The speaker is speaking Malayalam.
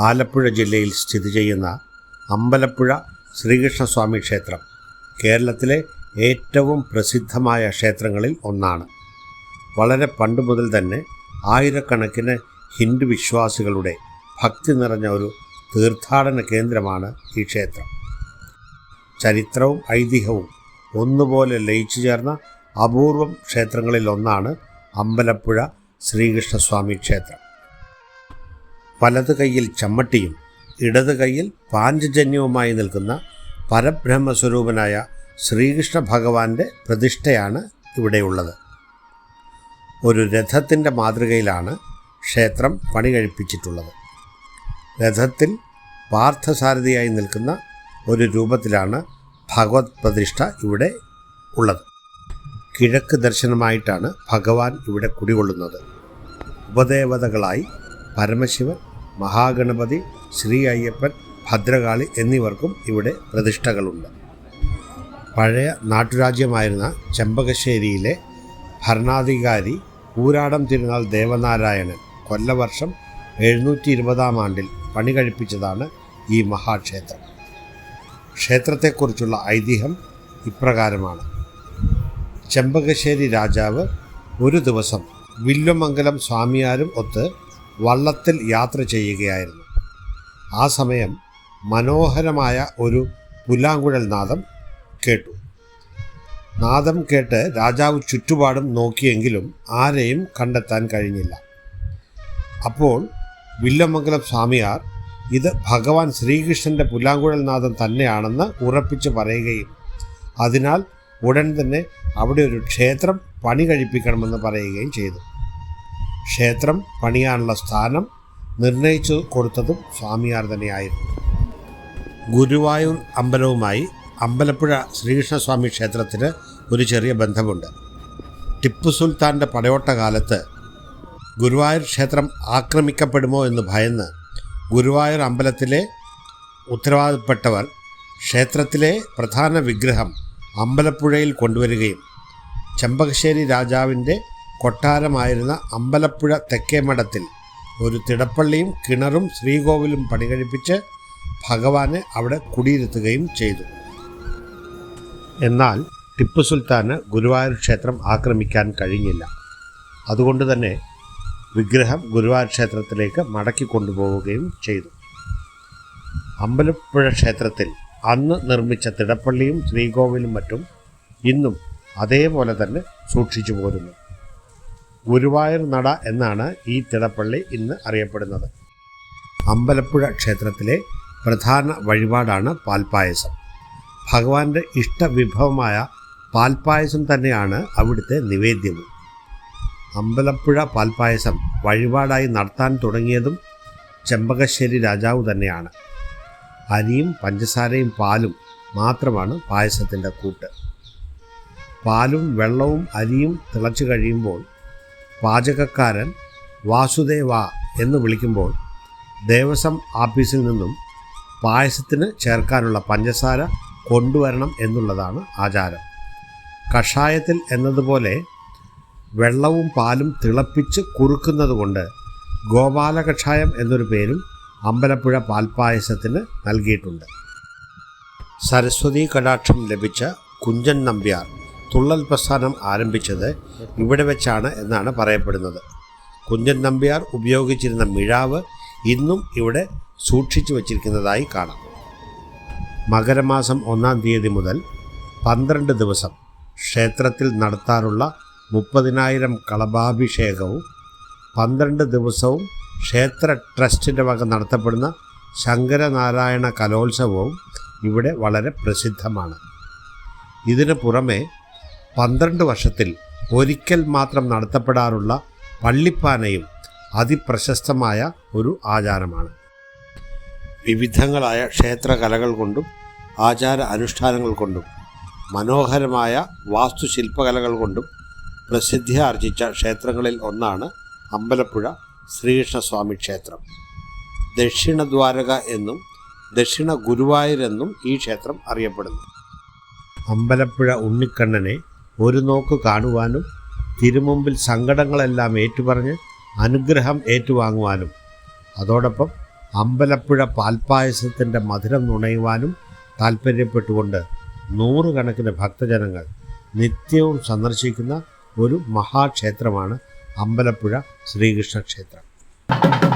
ആലപ്പുഴ ജില്ലയിൽ സ്ഥിതി ചെയ്യുന്ന അമ്പലപ്പുഴ ശ്രീകൃഷ്ണസ്വാമി ക്ഷേത്രം കേരളത്തിലെ ഏറ്റവും പ്രസിദ്ധമായ ക്ഷേത്രങ്ങളിൽ ഒന്നാണ്. വളരെ പണ്ട് മുതൽ തന്നെ ആയിരക്കണക്കിന് ഹിന്ദു വിശ്വാസികളുടെ ഭക്തി നിറഞ്ഞ ഒരു തീർത്ഥാടന കേന്ദ്രമാണ് ഈ ക്ഷേത്രം. ചരിത്രവും ഐതിഹ്യവും ഒന്നുപോലെ ലയിച്ചു ചേർന്ന അപൂർവം ക്ഷേത്രങ്ങളിലൊന്നാണ് അമ്പലപ്പുഴ ശ്രീകൃഷ്ണസ്വാമി ക്ഷേത്രം. വലത് കൈയിൽ ചമ്മട്ടിയും ഇടത് കൈയിൽ പാഞ്ചജന്യവുമായി നിൽക്കുന്ന പരബ്രഹ്മസ്വരൂപനായ ശ്രീകൃഷ്ണ ഭഗവാന്റെ പ്രതിഷ്ഠയാണ് ഇവിടെയുള്ളത്. ഒരു രഥത്തിന്റെ മാതൃകയിലാണ് ക്ഷേത്രം പണി കഴിപ്പിച്ചിട്ടുള്ളത് രഥത്തിൽ പാർത്ഥസാരഥിയായി നിൽക്കുന്ന ഒരു രൂപത്തിലാണ് ഭഗവത് പ്രതിഷ്ഠ ഇവിടെ ഉള്ളത്. കിഴക്ക് ദർശനമായിട്ടാണ് ഭഗവാൻ ഇവിടെ കുടികൊള്ളുന്നത്. ഉപദേവതകളായി പരമശിവൻ മഹാഗണപതി ശ്രീ അയ്യപ്പൻ ഭദ്രകാളി എന്നിവർക്കും ഇവിടെ പ്രതിഷ്ഠകളുണ്ട്. പഴയ നാട്ടുരാജ്യമായിരുന്ന ചെമ്പകശ്ശേരിയിലെ ഭരണാധികാരി ഊരാടം തിരുനാൾ ദേവനാരായണൻ കൊല്ലവർഷം എഴുന്നൂറ്റി ഇരുപതാം ആണ്ടിൽ പണി കഴിപ്പിച്ചതാണ് ഈ മഹാക്ഷേത്രം. ക്ഷേത്രത്തെക്കുറിച്ചുള്ള ഐതിഹ്യം ഇപ്രകാരമാണ്. ചെമ്പകശ്ശേരി രാജാവ് ഒരു ദിവസം വില്ലുമംഗലം സ്വാമിയാരും ഒത്ത് വള്ളത്തിൽ യാത്ര ചെയ്യുകയായിരുന്നു. ആ സമയം മനോഹരമായ ഒരു പുല്ലാങ്കുഴൽ നാദം കേട്ടു. നാദം കേട്ട് രാജാവ് ചുറ്റുപാടും നോക്കിയെങ്കിലും ആരെയും കണ്ടെത്താൻ കഴിഞ്ഞില്ല. അപ്പോൾ വില്ലമംഗലം സ്വാമിയാർ ഇത് ഭഗവാൻ ശ്രീകൃഷ്ണന്റെ പുല്ലാങ്കുഴൽ നാദം തന്നെയാണെന്ന് ഉറപ്പിച്ച് പറയുകയും അതിനാൽ ഉടൻ തന്നെ അവിടെ ഒരു ക്ഷേത്രം പണി കഴിപ്പിക്കണമെന്ന് പറയുകയും ചെയ്തു. ക്ഷേത്രം പണിയാനുള്ള സ്ഥാനം നിർണയിച്ചു കൊടുത്തതും സ്വാമിയാർ തന്നെയായിരുന്നു. ഗുരുവായൂർ അമ്പലവുമായി അമ്പലപ്പുഴ ശ്രീകൃഷ്ണസ്വാമി ക്ഷേത്രത്തിന് ഒരു ചെറിയ ബന്ധമുണ്ട്. ടിപ്പു സുൽത്താന്റെ പടയോട്ട കാലത്ത് ഗുരുവായൂർ ക്ഷേത്രം ആക്രമിക്കപ്പെടുമോ എന്ന് ഭയന്ന് ഗുരുവായൂർ അമ്പലത്തിലെ ഉത്തരവാദപ്പെട്ടവർ ക്ഷേത്രത്തിലെ പ്രധാന വിഗ്രഹം അമ്പലപ്പുഴയിൽ കൊണ്ടുവരികയും ചെമ്പകശ്ശേരി രാജാവിന്റെ കൊട്ടാരമായിരുന്ന അമ്പലപ്പുഴ തെക്കേമഠത്തിൽ ഒരു തിടപ്പള്ളിയും കിണറും ശ്രീകോവിലും പണികഴിപ്പിച്ച് ഭഗവാനെ അവിടെ കുടിയിരുത്തുകയും ചെയ്തു. എന്നാൽ ടിപ്പു സുൽത്താന് ഗുരുവായൂർ ക്ഷേത്രം ആക്രമിക്കാൻ കഴിഞ്ഞില്ല. അതുകൊണ്ട് തന്നെ വിഗ്രഹം ഗുരുവായൂർ ക്ഷേത്രത്തിലേക്ക് മടക്കി കൊണ്ടുപോവുകയും ചെയ്തു. അമ്പലപ്പുഴ ക്ഷേത്രത്തിൽ അന്ന് നിർമ്മിച്ച തിടപ്പള്ളിയും ശ്രീകോവിലും മറ്റും ഇന്നും അതേപോലെ തന്നെ സൂക്ഷിച്ചു പോരുന്നു. ഗുരുവായൂർ നട എന്നാണ് ഈ തിടപ്പള്ളി ഇന്ന് അറിയപ്പെടുന്നത്. അമ്പലപ്പുഴ ക്ഷേത്രത്തിലെ പ്രധാന വഴിപാടാണ് പാൽപ്പായസം. ഭഗവാന്റെ ഇഷ്ടവിഭവമായ പാൽപ്പായസം തന്നെയാണ് അവിടുത്തെ നിവേദ്യവും. അമ്പലപ്പുഴ പാൽപ്പായസം വഴിപാടായി നടത്താൻ തുടങ്ങിയതും ചെമ്പകശ്ശേരി രാജാവ് തന്നെയാണ്. അരിയും പഞ്ചസാരയും പാലും മാത്രമാണ് പായസത്തിന്റെ കൂട്ട്. പാലും വെള്ളവും അരിയും തിളച്ചു കഴിയുമ്പോൾ പാചകക്കാരൻ വാസുദേവ എന്ന് വിളിക്കുമ്പോൾ ദേവസ്വം ആഫീസിൽ നിന്നും പായസത്തിന് ചേർക്കാനുള്ള പഞ്ചസാര കൊണ്ടുവരണം എന്നുള്ളതാണ് ആചാരം. കഷായത്തിൽ എന്നതുപോലെ വെള്ളവും പാലും തിളപ്പിച്ച് കുറുക്കുന്നതുകൊണ്ട് ഗോപാല കഷായം എന്നൊരു പേരും അമ്പലപ്പുഴ പാൽപ്പായസത്തിന് നൽകിയിട്ടുണ്ട്. സരസ്വതി കടാക്ഷം ലഭിച്ച കുഞ്ചൻ നമ്പ്യാർ. തുള്ളൽ പ്രസ്ഥാനം ആരംഭിച്ചത് ഇവിടെ വെച്ചാണ് എന്നാണ് പറയപ്പെടുന്നത്. കുഞ്ഞൻ നമ്പ്യാർ ഉപയോഗിച്ചിരുന്ന മിഴാവ് ഇന്നും ഇവിടെ സൂക്ഷിച്ചു വച്ചിരിക്കുന്നതായി കാണാം. മകരമാസം ഒന്നാം തീയതി മുതൽ പന്ത്രണ്ട് ദിവസം ക്ഷേത്രത്തിൽ നടത്താറുള്ള മുപ്പതിനായിരം കളഭാഭിഷേകവും പന്ത്രണ്ട് ദിവസവും ക്ഷേത്ര ട്രസ്റ്റിന്റെ വക നടത്തപ്പെടുന്ന ശങ്കരനാരായണ കലോത്സവവും ഇവിടെ വളരെ പ്രസിദ്ധമാണ്. ഇതിനു പുറമെ പന്ത്രണ്ട് വർഷത്തിൽ ഒരിക്കൽ മാത്രം നടത്തപ്പെടാറുള്ള പള്ളിപ്പാനയും അതിപ്രശസ്തമായ ഒരു ആചാരമാണ്. വിവിധങ്ങളായ ക്ഷേത്രകലകൾ കൊണ്ടും ആചാര അനുഷ്ഠാനങ്ങൾ കൊണ്ടും മനോഹരമായ വാസ്തുശില്പകലകൾ കൊണ്ടും പ്രസിദ്ധി ആർജിച്ച ക്ഷേത്രങ്ങളിൽ ഒന്നാണ് അമ്പലപ്പുഴ ശ്രീകൃഷ്ണസ്വാമി ക്ഷേത്രം. ദക്ഷിണ ദ്വാരക എന്നും ദക്ഷിണ ഗുരുവായൂരെന്നും ഈ ക്ഷേത്രം അറിയപ്പെടുന്നു. അമ്പലപ്പുഴ ഉണ്ണിക്കണ്ണനെ ഒരു നോക്ക് കാണുവാനും തിരുമുമ്പിൽ സങ്കടങ്ങളെല്ലാം ഏറ്റുപറഞ്ഞ് അനുഗ്രഹം ഏറ്റുവാങ്ങുവാനും അതോടൊപ്പം അമ്പലപ്പുഴ പാൽപ്പായസത്തിന്റെ മധുരം നുണയുവാനും താല്പര്യപ്പെട്ടുകൊണ്ട് നൂറുകണക്കിന് ഭക്തജനങ്ങൾ നിത്യവും സന്ദർശിക്കുന്ന ഒരു മഹാക്ഷേത്രമാണ് അമ്പലപ്പുഴ ശ്രീകൃഷ്ണ ക്ഷേത്രം